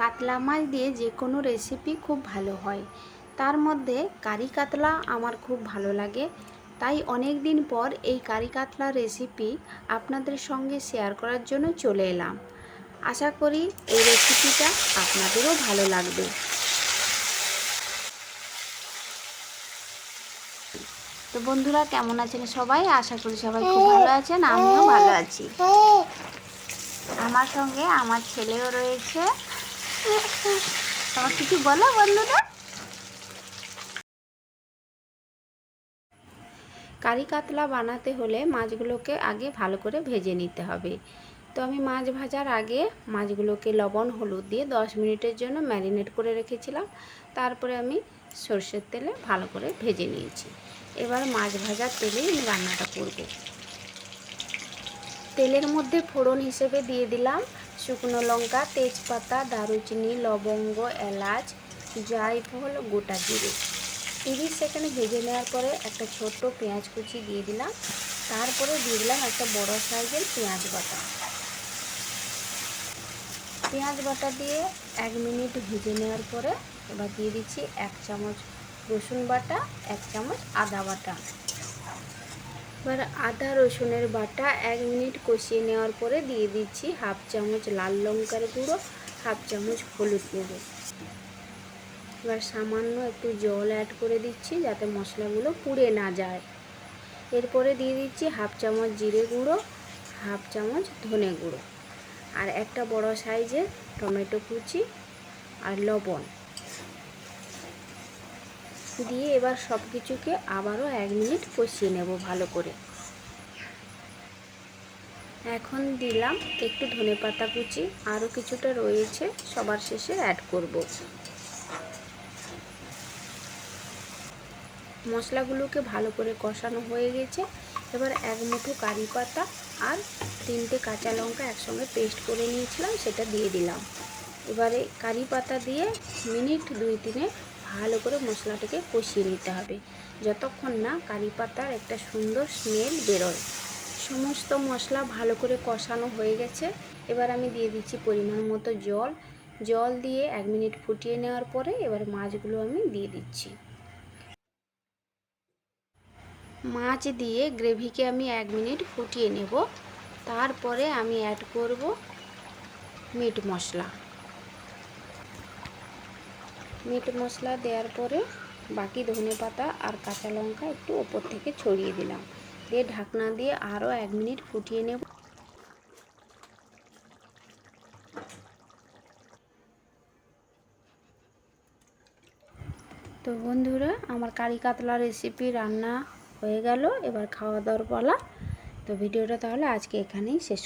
কাতলা মাছ দিয়ে যে কোনো রেসিপি খুব ভালো হয়। তার মধ্যে কারি কাতলা আমার খুব ভালো লাগে। তাই অনেক দিন পর এই কারি কাতলা রেসিপি আপনাদের সঙ্গে শেয়ার করার জন্য চলে এলাম। আশা করি এই রেসিপিটা আপনাদেরও ভালো লাগবে। তো বন্ধুরা, কেমন আছেন সবাই? আশা করি সবাই খুব ভালো আছেন, আমিও ভালো আছি। আমার সঙ্গে আমার ছেলেও রয়েছে। তোমার কিছু বলো, বন্ধুরা? কারি কাতলা বানাতে হলে মাছগুলোকে আগে ভালো করে ভেজে নিতে হবে। তো আমি মাছ ভাজার আগে মাছগুলোকে লবণ, হলুদ দিয়ে দশ মিনিটের জন্য ম্যারিনেট করে রেখেছিলাম। তারপরে আমি সর্ষের তেলে ভালো করে ভেজে নিয়েছি। এবার মাছ ভাজার তেলেই আমি রান্নাটা করব। তেলের মধ্যে ফোড়ন হিসেবে দিয়ে দিলাম। শুকনো লঙ্কা, তেজপাতা, দারুচিনি, লবঙ্গ, এলাচ, জায়ফল, গোটা জিরে। তিরিশ সেকেন্ড ভেজে নেওয়ার পরে একটা ছোট্ট পেঁয়াজ কুচি দিয়ে দিলাম। তারপরে দিয়ে দিলাম একটা বড় সাইজের পেঁয়াজ বাটা। পেঁয়াজ বাটা দিয়ে এক মিনিট ভেজে নেওয়ার পরে এবার দিয়ে দিচ্ছি এক চামচ রসুন বাটা, এক চামচ আদা বাটা। এবার আদা রসুনের বাটা এক মিনিট কষিয়ে নেওয়ার পরে দিয়ে দিচ্ছি হাফ চামচ লাল লঙ্কার গুঁড়ো, হাফ চামচ হলুদ গুঁড়ো। এবার সামান্য একটু জল অ্যাড করে দিচ্ছি যাতে মশলাগুলো পুড়ে না যায়। এরপরে দিয়ে দিচ্ছি হাফ চামচ জিরে গুঁড়ো, হাফ চামচ ধনে গুঁড়ো। আর একটা বড় সাইজের টমেটো কুচি আর লবণ। দিয়ে এবার সব কিছুকে আবারও এক মিনিট কষিয়ে নেব ভালো করে। এখন দিলাম একটু ধনে পাতা কুচি, আরও কিছুটা রয়েছে, সবার শেষে অ্যাড করব। মশলাগুলোকে ভালো করে কষানো হয়ে গেছে। এবার এক মুঠো কারি পাতা আর তিনটে কাঁচা লঙ্কা একসঙ্গে পেস্ট করে নিয়েছিলাম, সেটা দিয়ে দিলাম। এবারে কারি পাতা দিয়ে মিনিট দুই তিনে ভালো করে মশলাটাকে কষিয়ে নিতে হবে। যতক্ষণ না কারি পাতার একটা সুন্দর স্মেল বেরোয়। সমস্ত মশলা ভালো করে কষানো হয়ে গেছে। এবার আমি দিয়ে দিচ্ছি পরিমাণ মতো জল। জল দিয়ে এক মিনিট ফুটিয়ে নেওয়ার পরে এবার মাছগুলো আমি দিয়ে দিচ্ছি। মাছ দিয়ে গ্রেভিকে আমি এক মিনিট ফুটিয়ে নেব। তারপরে আমি অ্যাড করব মিট মশলা। মিট মশলা দেওয়ার পরে বাকি ধনে পাতা আর কাঁচা লঙ্কা একটু ওপর থেকে ছড়িয়ে দিলাম। দিয়ে ঢাকনা দিয়ে আরও এক মিনিট ফুটিয়ে নেব। তো বন্ধুরা, আমার কারি কাতলা রেসিপি রান্না হয়ে গেল। এবার খাওয়া দাওয়ার পালা। তো ভিডিওটা তাহলে আজকে এখানেই শেষ